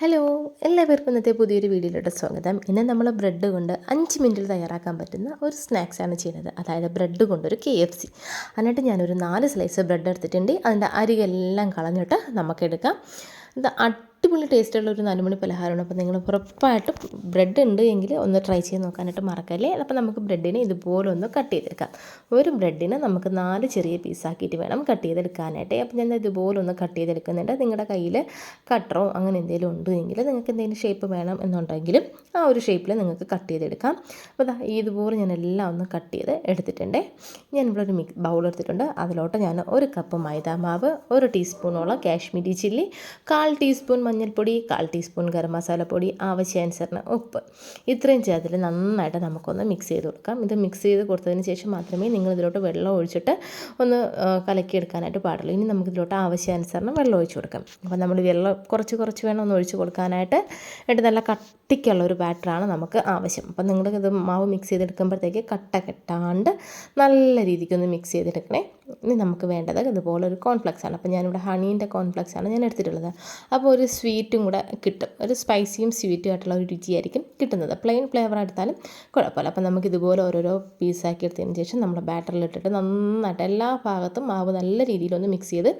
Hello എല്ലാവർക്കും ഇന്നത്തെ പുതിയൊരു വീഡിയോയിലോട്ട് സ്വാഗതം. ഇന്ന് നമ്മൾ ബ്രെഡ് കൊണ്ട് അഞ്ച് മിനിറ്റിൽ തയ്യാറാക്കാൻ പറ്റുന്ന ഒരു സ്നാക്സാണ് ചെയ്യുന്നത്. അതായത് ബ്രെഡ് കൊണ്ടൊരു കെ എഫ് സി എന്നിട്ട് ഞാനൊരു നാല് സ്ലൈസ് ബ്രെഡ് എടുത്തിട്ടുണ്ട്. അതിന്റെ അരികെല്ലാം കളഞ്ഞിട്ട് നമുക്കെടുക്കാം. ഇത് അടിപൊളി ടേസ്റ്റുള്ള ഒരു നാലുമണി പലഹാരമാണ്. അപ്പോൾ നിങ്ങൾ ഉറപ്പായിട്ടും ബ്രെഡ് ഉണ്ട് എങ്കിൽ ഒന്ന് ട്രൈ ചെയ്ത് നോക്കാനായിട്ട് മറക്കല്ലേ? അപ്പോൾ നമുക്ക് ബ്രെഡിനെ ഇതുപോലെ ഒന്ന് കട്ട് ചെയ്തെടുക്കാം. ഒരു ബ്രെഡിനെ നമുക്ക് നാല് ചെറിയ പീസാക്കിയിട്ട് വേണം കട്ട് ചെയ്തെടുക്കാനായിട്ട്. അപ്പോൾ ഞാൻ ഇതുപോലെ ഒന്ന് കട്ട് ചെയ്തെടുക്കുന്നുണ്ട്. നിങ്ങളുടെ കയ്യിൽ കട്ടറോ അങ്ങനെ എന്തെങ്കിലും ഉണ്ട് എങ്കിൽ നിങ്ങൾക്ക് എന്തെങ്കിലും ഷേപ്പ് വേണം എന്നുണ്ടെങ്കിലും ആ ഒരു ഷേപ്പിൽ നിങ്ങൾക്ക് കട്ട് ചെയ്തെടുക്കാം. അപ്പോൾ ഇതാ ഇതുപോലെ ഞാൻ എല്ലാം ഒന്ന് കട്ട് ചെയ്ത് എടുത്തിട്ടുണ്ട്. ഞാൻ ഇവിടെ ഒരു മിക്സ് ബൗൾ എടുത്തിട്ടുണ്ട്. അതിലോട്ട് ഞാൻ ഒരു കപ്പ് മൈദാ മാവ് ഒരു ടീസ്പൂണോളം കാശ്മീരി ചില്ലി കാൽ ടീസ്പൂൺ മഞ്ഞൾപ്പൊടി കാൽ ടീസ്പൂൺ ഗരം മസാലപ്പൊടി ആവശ്യാനുസരണം ഉപ്പ്. ഇത്രയും ചേർത്തിട്ട് നന്നായിട്ട് നമുക്കൊന്ന് മിക്സ് ചെയ്ത് കൊടുക്കാം. ഇത് മിക്സ് ചെയ്ത് കൊടുത്തതിന് ശേഷം മാത്രമേ നിങ്ങൾ ഇതിലോട്ട് വെള്ളം ഒഴിച്ചിട്ട് ഒന്ന് കലക്കിയെടുക്കാനായിട്ട് പാടുള്ളൂ. ഇനി നമുക്ക് ഇതിലോട്ട് ആവശ്യാനുസരണം വെള്ളം ഒഴിച്ച് കൊടുക്കാം. അപ്പോൾ നമ്മൾ വെള്ളം കുറച്ച് കുറച്ച് വേണം ഒന്ന് ഒഴിച്ച് കൊടുക്കാനായിട്ട്. എന്നിട്ട് നല്ല കട്ടിക്കുള്ള ഒരു ബാറ്ററാണ് നമുക്ക് ആവശ്യം. അപ്പം നിങ്ങൾ ഇത് മാവ് മിക്സ് ചെയ്തെടുക്കുമ്പോഴത്തേക്ക് കട്ട കെട്ടാണ്ട് നല്ല രീതിക്കൊന്ന് മിക്സ് ചെയ്തെടുക്കണേ. ഇനി നമുക്ക് വേണ്ടത് ഇതുപോലെ ഒരു കോൺഫ്ലെക്സ് ആണ്. അപ്പോൾ ഞാനിവിടെ ഹണീന്റെ കോൺഫ്ലെക്സ് ആണ് ഞാൻ എടുത്തിട്ടുള്ളത്. അപ്പോൾ ഒരു സ്വീറ്റും കൂടെ കിട്ടും. ഒരു സ്പൈസിയും സ്വീറ്റും ആയിട്ടുള്ള ഒരു രുചിയായിരിക്കും കിട്ടുന്നത്. പ്ലെയിൻ ഫ്ലേവർ എടുത്താലും കുഴപ്പമില്ല. അപ്പോൾ നമുക്ക് ഇതുപോലെ ഓരോരോ പീസാക്കി എടുത്തതിന് ശേഷം നമ്മൾ ബാറ്ററിൽ ഇട്ടിട്ട് നന്നായിട്ട് എല്ലാ ഭാഗത്തും മാവ് നല്ല രീതിയിലൊന്ന് മിക്സ് ചെയ്ത്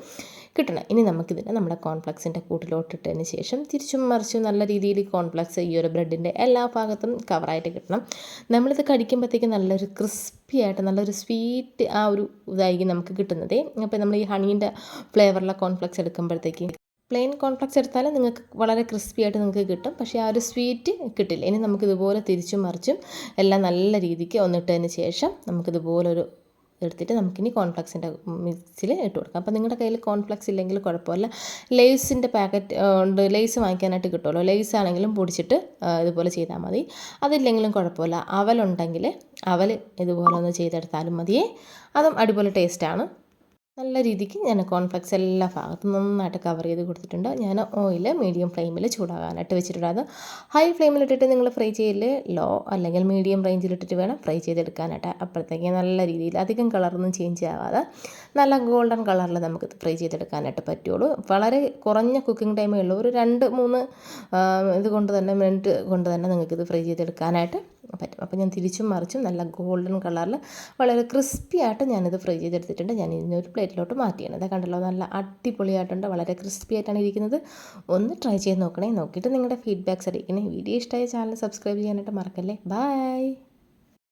കിട്ടണം. ഇനി നമുക്കിതിനെ നമ്മുടെ കോൺഫ്ലെക്സിന്റെ കൂട്ടിലോട്ടിട്ടതിന് ശേഷം തിരിച്ചും മറിച്ചും നല്ല രീതിയിൽ കോൺഫ്ലക്സ് ഈ ഒരു ബ്രെഡിന്റെ എല്ലാ ഭാഗത്തും കവറായിട്ട് കിട്ടണം. നമ്മളിത് കടിക്കുമ്പോഴത്തേക്ക് നല്ലൊരു ക്രിസ്പി ആയിട്ട് നല്ലൊരു സ്വീറ്റ് ആ ഒരു ഇതായിരിക്കും നമുക്ക് കിട്ടുന്നത്. അപ്പോൾ നമ്മൾ ഈ ഹണീന്റെ ഫ്ലേവറുള്ള കോൺഫ്ലെക്സ് എടുക്കുമ്പോഴത്തേക്ക് പ്ലെയിൻ കോൺഫ്ലെക്സ് എടുത്താൽ നിങ്ങൾക്ക് വളരെ ക്രിസ്പി ആയിട്ട് നിങ്ങൾക്ക് കിട്ടും. പക്ഷേ ആ ഒരു സ്വീറ്റ് കിട്ടില്ല. ഇനി നമുക്കിതുപോലെ തിരിച്ചും മറിച്ചും എല്ലാം നല്ല രീതിക്ക് ഒന്നിട്ടതിന് ശേഷം നമുക്കിതുപോലെ ഒരു എടുത്തിട്ട് നമുക്കിനി കോൺഫ്ലെക്സിന്റെ മിക്സിൽ ഇട്ട് കൊടുക്കാം. അപ്പോൾ നിങ്ങളുടെ കയ്യിൽ കോൺഫ്ലെക്സ് ഇല്ലെങ്കിൽ കുഴപ്പമില്ല. ലേസിന്റെ പാക്കറ്റ് ഉണ്ട്. ലേസ് വാങ്ങിക്കാനായിട്ട് കിട്ടുമല്ലോ. ലേസ് ആണെങ്കിലും പൊടിച്ചിട്ട് ഇതുപോലെ ചെയ്താൽ മതി. അതില്ലെങ്കിലും കുഴപ്പമില്ല. അവലുണ്ടെങ്കിൽ അവൽ ഇതുപോലെ ഒന്ന് ചെയ്തെടുത്താലും മതിയേ. അതും അടിപൊളി ടേസ്റ്റാണ്. നല്ല രീതിക്ക് ഞാൻ കോൺഫ്ലെക്സ് എല്ലാ ഭാഗത്തും നന്നായിട്ട് കവർ ചെയ്ത് കൊടുത്തിട്ടുണ്ട്. ഞാൻ ഓയിൽ മീഡിയം ഫ്ലെയിമിൽ ചൂടാകാനായിട്ട് വെച്ചിട്ടുണ്ട്. അത് ഹൈ ഫ്ലെയിമിലിട്ടിട്ട് നിങ്ങൾ ഫ്രൈ ചെയ്യൽ ലോ അല്ലെങ്കിൽ മീഡിയം റേഞ്ചിലിട്ടിട്ട് വേണം ഫ്രൈ ചെയ്തെടുക്കാനായിട്ട്. അപ്പോഴത്തേക്ക് നല്ല രീതിയിൽ അധികം കളറൊന്നും ചേഞ്ച് ആവാതെ നല്ല ഗോൾഡൻ കളറിൽ നമുക്ക് ഫ്രൈ ചെയ്തെടുക്കാനായിട്ട് പറ്റുള്ളൂ. വളരെ കുറഞ്ഞ കുക്കിംഗ് ടൈമേ ഉള്ളൂ. ഒരു രണ്ട് മൂന്ന് ഇത് കൊണ്ട് തന്നെ മിനിറ്റ് കൊണ്ട് തന്നെ നിങ്ങൾക്കിത് ഫ്രൈ ചെയ്തെടുക്കാനായിട്ട് പറ്റും. അപ്പോൾ ഞാൻ തിരിച്ചും മറിച്ചും നല്ല ഗോൾഡൻ കളറിൽ വളരെ ക്രിസ്പി ആയിട്ട് ഞാനിത് ഫ്രൈ ചെയ്തെടുത്തിട്ടുണ്ട്. ഞാൻ ഇതിനൊരു പ്ലേറ്റിലോട്ട് മാറ്റിയാണ്. ഇതാ കണ്ടല്ലോ നല്ല അടിപൊളിയായിട്ടുണ്ട്. വളരെ ക്രിസ്പി ആയിട്ടാണ് ഇരിക്കുന്നത്. ഒന്ന് ട്രൈ ചെയ്ത് നോക്കണേ. നോക്കിയിട്ട് നിങ്ങളുടെ ഫീഡ്ബാക്ക്സ് അറിയിക്കണേ. വീഡിയോ ഇഷ്ടമായ ചാനൽ സബ്സ്ക്രൈബ് ചെയ്യാനായിട്ട് മറക്കല്ലേ. ബൈ.